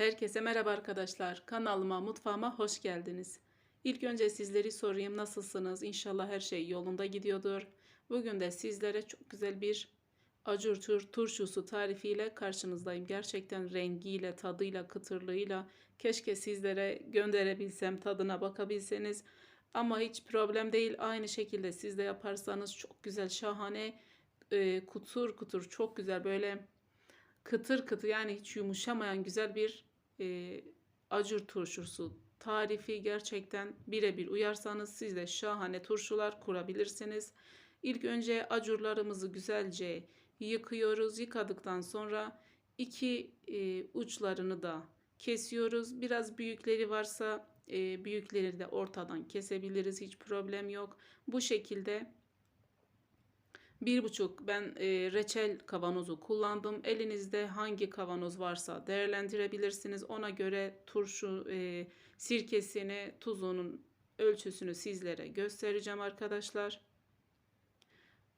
Herkese merhaba arkadaşlar. Kanalıma, mutfağıma hoş geldiniz. İlk önce sizleri sorayım nasılsınız? İnşallah her şey yolunda gidiyordur. Bugün de sizlere çok güzel bir acur turşusu tarifiyle karşınızdayım. Gerçekten rengiyle, tadıyla, kıtırlığıyla keşke sizlere gönderebilsem, tadına bakabilseniz. Ama hiç problem değil. Aynı şekilde siz de yaparsanız çok güzel, şahane, e, kutur kutur, çok güzel böyle kıtır kıtır yani hiç yumuşamayan güzel bir e, acur turşusu tarifi gerçekten birebir uyarsanız siz de şahane turşular kurabilirsiniz. İlk önce acurlarımızı güzelce yıkıyoruz. Yıkadıktan sonra iki e, uçlarını da kesiyoruz. Biraz büyükleri varsa e, büyükleri de ortadan kesebiliriz. Hiç problem yok. Bu şekilde bir buçuk ben e, reçel kavanozu kullandım. Elinizde hangi kavanoz varsa değerlendirebilirsiniz. Ona göre turşu e, sirkesini, tuzunun ölçüsünü sizlere göstereceğim arkadaşlar.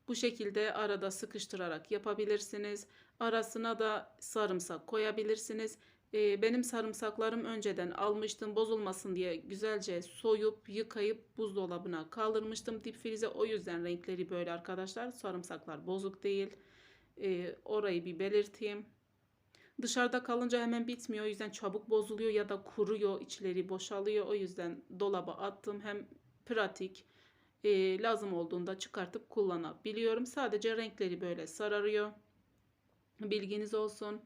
Bu şekilde arada sıkıştırarak yapabilirsiniz. Arasına da sarımsak koyabilirsiniz. Ee, benim sarımsaklarım önceden almıştım bozulmasın diye güzelce soyup yıkayıp buzdolabına kaldırmıştım dip frize. O yüzden renkleri böyle arkadaşlar. Sarımsaklar bozuk değil. Ee, orayı bir belirteyim. Dışarıda kalınca hemen bitmiyor. O yüzden çabuk bozuluyor ya da kuruyor. içleri boşalıyor. O yüzden dolaba attım. Hem pratik e, lazım olduğunda çıkartıp kullanabiliyorum. Sadece renkleri böyle sararıyor. Bilginiz olsun.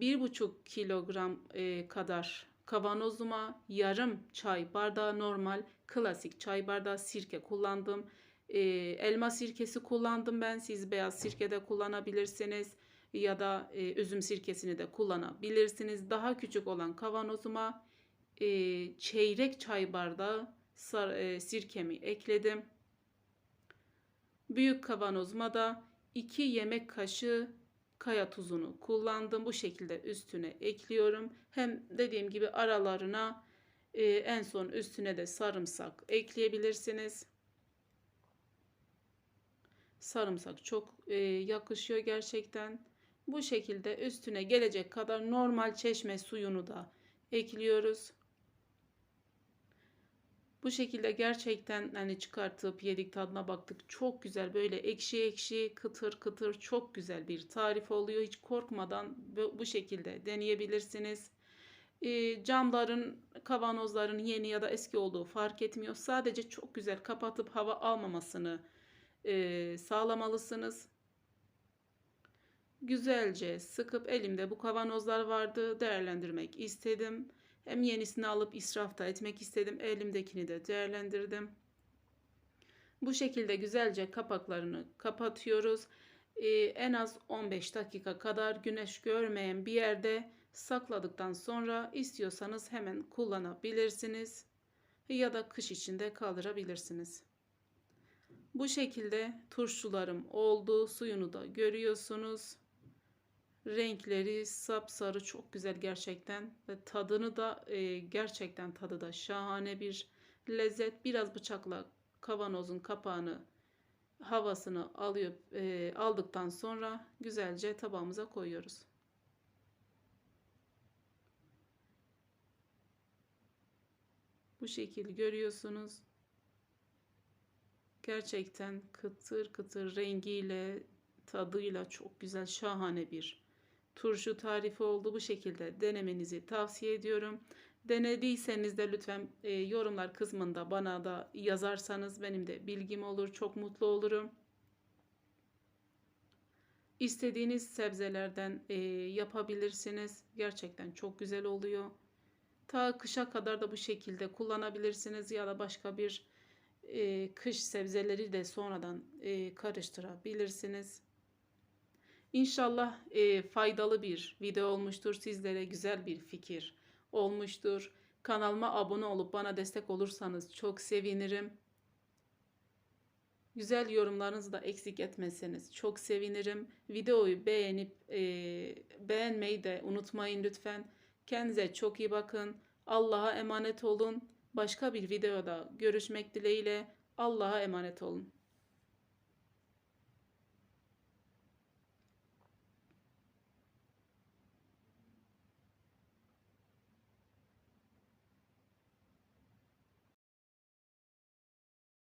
Bir buçuk kilogram kadar kavanozuma yarım çay bardağı normal klasik çay bardağı sirke kullandım. Elma sirkesi kullandım ben. Siz beyaz sirke de kullanabilirsiniz ya da üzüm sirkesini de kullanabilirsiniz. Daha küçük olan kavanozuma çeyrek çay bardağı sirkemi ekledim. Büyük kavanozuma da 2 yemek kaşığı kaya tuzunu kullandım. Bu şekilde üstüne ekliyorum. Hem dediğim gibi aralarına e, en son üstüne de sarımsak ekleyebilirsiniz. Sarımsak çok e, yakışıyor gerçekten. Bu şekilde üstüne gelecek kadar normal çeşme suyunu da ekliyoruz. Bu şekilde gerçekten hani çıkartıp yedik tadına baktık. Çok güzel böyle ekşi ekşi kıtır kıtır çok güzel bir tarif oluyor. Hiç korkmadan bu şekilde deneyebilirsiniz. E, camların, kavanozların yeni ya da eski olduğu fark etmiyor. Sadece çok güzel kapatıp hava almamasını e, sağlamalısınız. Güzelce sıkıp elimde bu kavanozlar vardı değerlendirmek istedim. Hem yenisini alıp israfta etmek istedim. Elimdekini de değerlendirdim. Bu şekilde güzelce kapaklarını kapatıyoruz. Ee, en az 15 dakika kadar güneş görmeyen bir yerde sakladıktan sonra istiyorsanız hemen kullanabilirsiniz. Ya da kış içinde kaldırabilirsiniz. Bu şekilde turşularım oldu. Suyunu da görüyorsunuz. Renkleri sapsarı çok güzel gerçekten ve tadını da e, gerçekten tadı da şahane bir lezzet. Biraz bıçakla kavanozun kapağını havasını alıyor e, aldıktan sonra güzelce tabağımıza koyuyoruz. Bu şekil görüyorsunuz. Gerçekten kıtır kıtır rengiyle, tadıyla çok güzel, şahane bir turşu tarifi oldu. Bu şekilde denemenizi tavsiye ediyorum. Denediyseniz de lütfen e, yorumlar kısmında bana da yazarsanız benim de bilgim olur. Çok mutlu olurum. İstediğiniz sebzelerden e, yapabilirsiniz. Gerçekten çok güzel oluyor. Ta kışa kadar da bu şekilde kullanabilirsiniz ya da başka bir e, kış sebzeleri de sonradan e, karıştırabilirsiniz. İnşallah e, faydalı bir video olmuştur. Sizlere güzel bir fikir olmuştur. Kanalıma abone olup bana destek olursanız çok sevinirim. Güzel yorumlarınızı da eksik etmezseniz çok sevinirim. Videoyu beğenip e, beğenmeyi de unutmayın lütfen. Kendinize çok iyi bakın. Allah'a emanet olun. Başka bir videoda görüşmek dileğiyle. Allah'a emanet olun.